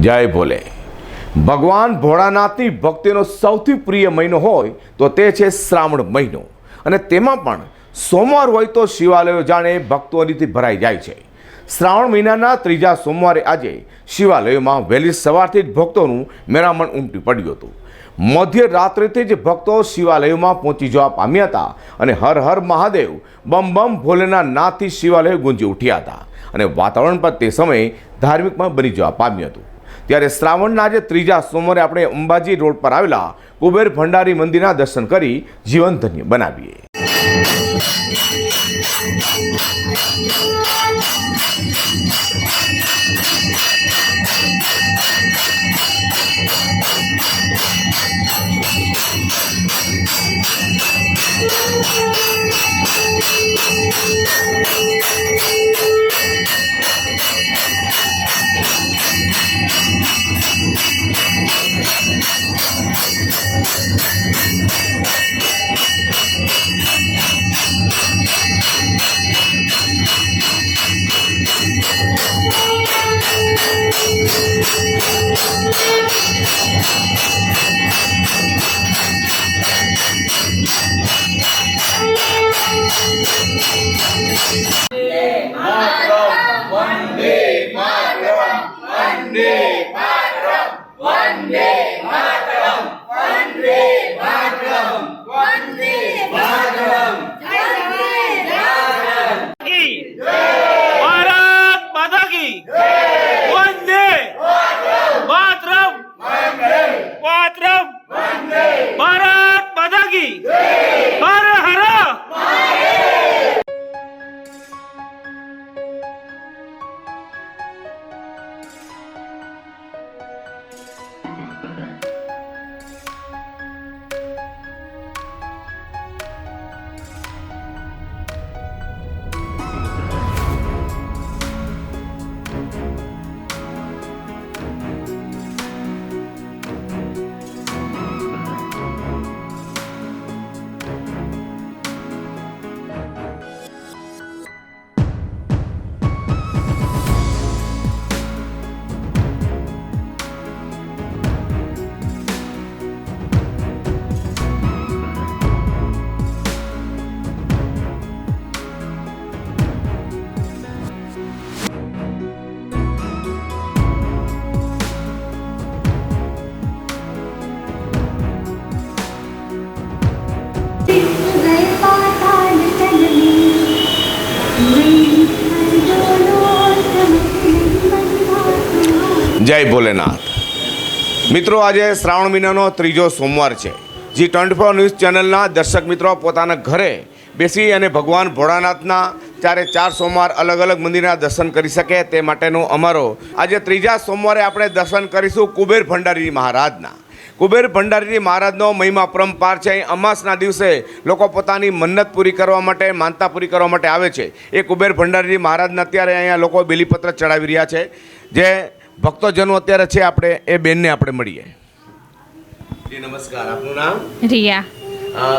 જય ભોલે. ભગવાન ભોળાનાથની ભક્તિનો સૌથી પ્રિય મહિનો હોય તો તે છે શ્રાવણ મહિનો. અને તેમાં પણ સોમવાર હોય તો શિવાલયો જાણે ભક્તોનીથી ભરાઈ જાય છે. શ્રાવણ મહિનાના ત્રીજા સોમવારે આજે શિવાલયોમાં વહેલી સવારથી જ ભક્તોનું મેરામણ ઉમટી પડ્યું હતું. મધ્ય રાત્રિથી જ ભક્તો શિવાલયોમાં પહોંચી જવા પામ્યા હતા અને હર હર મહાદેવ બમ બમ ભોલેના નાથથી શિવાલયો ગુંજી ઉઠ્યા હતા. અને વાતાવરણ પણ તે સમયે ધાર્મિકમાં બની જવા પામ્યું હતું. ત્યારે શ્રાવણના આજે ત્રીજા સોમવારે આપણે અંબાજી રોડ પર આવેલા કુબેર ભંડારી મંદિરના દર્શન કરી જીવન Vande Mataram! Vande જય ભોલેનાથ. મિત્રો, આજે શ્રાવણ મહિનાનો ત્રીજો સોમવાર છે. જી ટ્વેન્ટી ફોર ન્યૂઝ ચેનલના દર્શક મિત્રો પોતાના ઘરે બેસી અને ભગવાન ભોળાનાથના ચારે ચાર સોમવાર અલગ અલગ મંદિરના દર્શન કરી શકે તે માટેનો અમારો આજે ત્રીજા સોમવારે આપણે દર્શન કરીશું કુબેર ભંડારી મહારાજના. કુબેર ભંડારીજી મહારાજનો મહિમા પરંપાર છે. અહીં અમાસના દિવસે લોકો પોતાની મન્નત પૂરી કરવા માટે, માનતા પૂરી કરવા માટે આવે છે. એ કુબેર ભંડારી મહારાજના અત્યારે અહીંયા લોકો બેલીપત્ર ચડાવી રહ્યા છે. જે ભક્તોજનો અત્યારે છે આપણે એ બેનને આપણે મળીએ. જી નમસ્કાર. આપનું નામ? રિયા.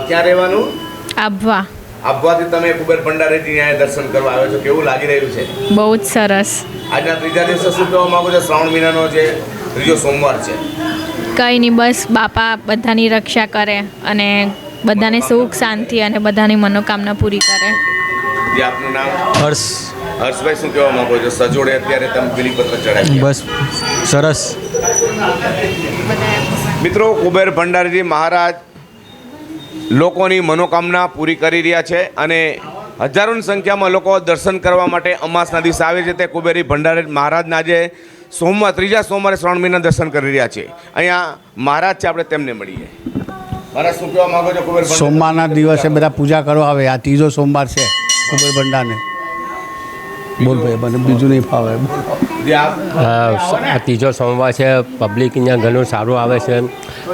ક્યાં રહેવાનું? આભવા. આપવાથી તમે કુબેર ભંડારીજી અહીંયા દર્શન કરવા આવ્યો છો. કેવું લાગી રહ્યું છે? બહુ જ સરસ. આજના ત્રીજા દિવસે શું કહેવા માંગો છો? શ્રાવણ મહિનાનો જે ત્રીજો સોમવાર છે. કંઈ નહીં બસ બાપા બધાની રક્ષા કરે અને બધાને સુખ શાંતિ અને બધાની મનોકામના પૂરી કરે. આપનું નામ? હર્ષ. હર્ષભાઈ શું કહેવા માંગો છો? સજોડે અત્યારે તમે બિલીપત્ર ચડાવી બસ સરસ. મિત્રો કુબેર ભંડારીજી મહારાજ લોકોની મનોકામના પૂરી કરી રહ્યા છે અને હજારોની સંખ્યામાં લોકો દર્શન કરવા માટે અમાસના દિવસે આવે છે તે કુબેરી ભંડારી મહારાજના આજે સોમવાર ત્રીજા સોમવારે શ્રાવણ મહિના દર્શન કરી રહ્યા છે. અહીંયા મહારાજ છે આપણે તેમને મળીએ. મહારાજ શું કહેવા માંગો છો કુબેર સોમવારના દિવસે બધા પૂજા કરવા આવે આ ત્રીજો સોમવાર છે કુબેર ભંડારને. બોલ ભાઈ મને બીજું નહીં ફાવે. આ ત્રીજો સોમવાર છે પબ્લિક અહીંયા ઘણું સારું આવે છે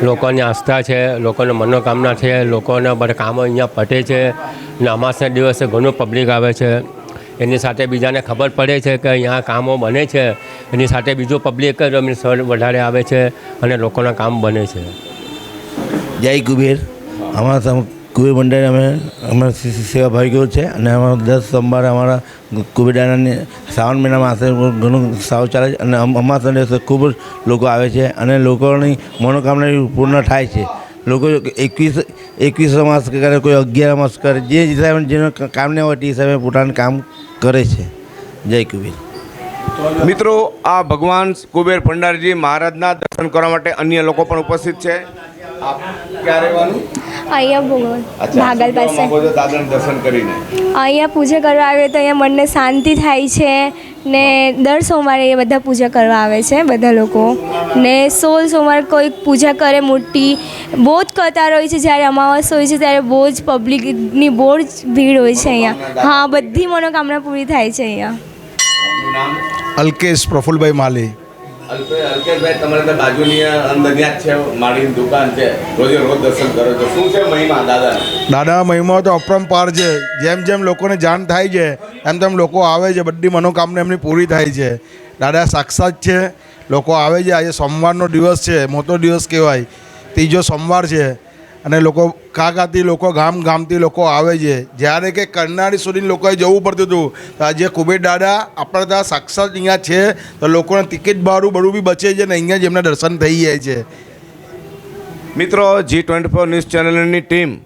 લોકોની આસ્થા છે લોકોને મનોકામના છે લોકોના બધા કામો અહીંયા પટે છે અને અમાસના દિવસે ઘણું પબ્લિક આવે છે. એની સાથે બીજાને ખબર પડે છે કે અહીંયા કામો બને છે. એની સાથે બીજું પબ્લિક વધારે આવે છે અને લોકોના કામ બને છે. જય કુબેર. અમારા કુબેર મંડળ અમે અમારા સેવા ભાઈ ગયો છે અને અમારા દસ સોમવારે અમારા કુબેર દાદાની શ્રાવણ મહિનામાં આશરે ઘણું સારું ચાલે છે અને અમ- અમારા દિવસે ખૂબ જ લોકો આવે છે અને લોકોની મનોકામના પૂર્ણ થાય છે. લોકો એકવીસ એકવીસ માસ કરે કોઈ અગિયાર માસ કરે જે હિસાબે જેનો કામને હોય તે હિસાબે પોતાનું કામ કરે છે. જય કુબેર. મિત્રો, આ ભગવાન કુબેર ભંડારીજી મહારાજના દર્શન કરવા માટે અન્ય લોકો પણ ઉપસ્થિત છે. આપ ક્યાં રહેવાનું? અહીંયા ભગવાન ભાગલ પાસે. દાદાના દર્શન કરીને? અહીંયા પૂજા કરવા આવે તો અહીંયા મનને શાંતિ થાય છે ને દર સોમવારે એ બધા પૂજા કરવા આવે છે બધા લોકો. ને સોળ સોમવાર કોઈ પૂજા કરે મોટી. બહુ જ કતાર હોય છે જ્યારે અમાવાસ હોય છે ત્યારે બહુ જ પબ્લિકની બહુ જ ભીડ હોય છે અહીંયા. હા બધી મનોકામના પૂરી થાય છે અહીંયા. અલ્કેશ પ્રફુલભાઈ માલી. દાદાના દાદા? મહિમા તો અપરંપાર છે. જેમ જેમ લોકોને જાણ થાય છે, એમ તેમ લોકો આવે છે. બધી મનોકામના એમની પૂરી થાય છે. દાદા, સાક્ષાત છે, લોકો આવે છે. આજે સોમવારનો દિવસ છે. મોટો દિવસ કહેવાય. ત્રીજો સોમવાર છે. અને લોકો કાકાથી લોકો, ગામ ગામથી લોકો આવે છે. જ્યારે કે કરનાળી સુધી લોકોએ જવું પડતું હતું. આજે કુબેર દાદા આપણા ત્યાં સાક્ષાત અહીંયા છે. તો લોકોને ટિકિટ ભાડું બધું બી બચે છે ને અહીંયા જ એમના દર્શન થઈ જાય છે. મિત્રો જી ટ્વેન્ટી ફોર ન્યૂઝ ચેનલની ટીમ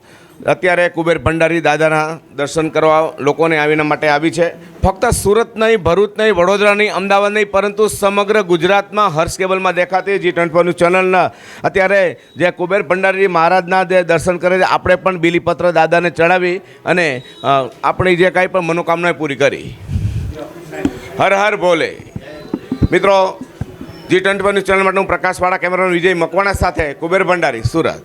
અત્યારે કુબેર ભંડારી દાદાના દર્શન કરવા લોકોને આવીના માટે આવી છે. ફક્ત સુરત નહીં, ભરૂચ નહીં, વડોદરા નહીં, અમદાવાદ નહીં, પરંતુ સમગ્ર ગુજરાતમાં હર્ષ કેબલમાં દેખાતી જી ટ્વેન્ટી ચેનલના અત્યારે જે કુબેર ભંડારી મહારાજના જે દર્શન કરે છે, આપણે પણ બિલીપત્ર દાદાને ચડાવી અને આપણી જે કાંઈ પણ મનોકામના પૂરી કરી. હર હર બોલે. મિત્રો, જી ટ્વેન્ટી ચેનલ માટે હું પ્રકાશવાળા કેમેરામેન વિજય મકવાણા સાથે, કુબેર ભંડારી, સુરત.